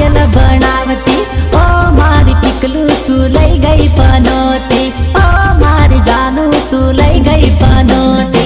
પાયલ બનાવતી ઓ મારી ટીકલું તું લઈ ગઈ પનોતી, ઓ મારી જાનું તું લઈ ગઈ પનોતી.